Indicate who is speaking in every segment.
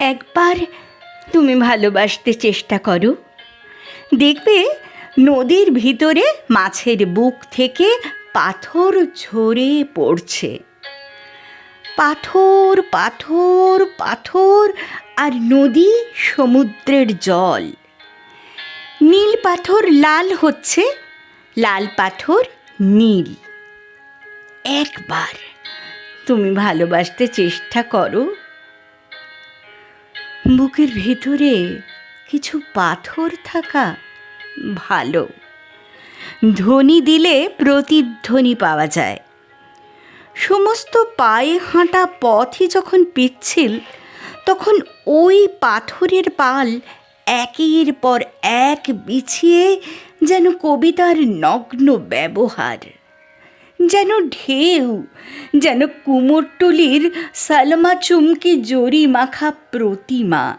Speaker 1: একবার তুমি ভালোবাসতে চেষ্টা করো। দেখবে নদীর ভিতরে মাছের বুক থেকে পাথর ঝরে পড়ছে। পাথর পাথর পাথর আর নদী সমুদ্রের জল। নীল পাথর লাল হচ্ছে, লাল পাথর নীল। একবার তুমি ভালোবাসতে চেষ্টা করো। বুকের ভেতরে কিছু পাথর থাকা ভালো। ধ্বনি দিলে প্রতিধ্বনি পাওয়া যায়। সমস্ত পায়ে হাঁটা পথই যখন পিচ্ছিল, তখন ওই পাথরের পাল একের পর এক বিছিয়ে যেন কবিতার নগ্ন ব্যবহার। যেন ঢেউ, যেন কুমোরটুলির সালমা চুমকি জরি মাখা প্রতিমা।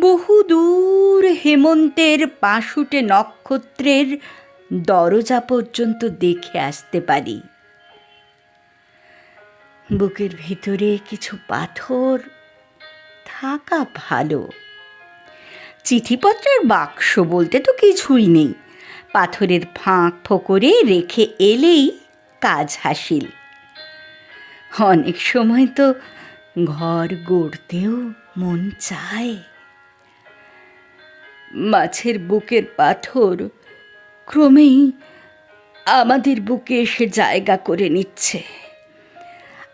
Speaker 1: বহু দূর হেমন্তের পাশুটে নক্ষত্রের দরজা পর্যন্ত দেখে আসতে পারি। বুকের ভিতরে কিছু পাথর, থাকা ভালো। চিঠিপত্রের বাক্স বলতে তো কিছুই নেই। পাথরের ফাঁক ফোকরে রেখে এলেই কাজ হাসিল। অনেক সময় তো ঘর গড়তেও মন চায়। মাছের বুকের পাথর ক্রমেই আমাদের বুকে এসে জায়গা করে নিচ্ছে।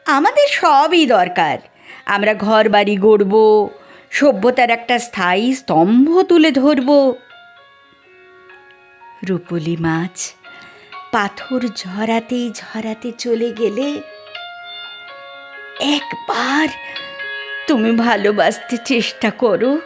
Speaker 1: আমাদের সবই দরকার। আমরা ঘর বাড়ি গড়ব, সভ্যতার একটা স্থায়ী স্তম্ভ তুলে ধরব। রূপলি মাছ পাথর ঝরাতেই ঝরাতে চলে গেলে একবার তুমি ভালোবাসতে চেষ্টা করো।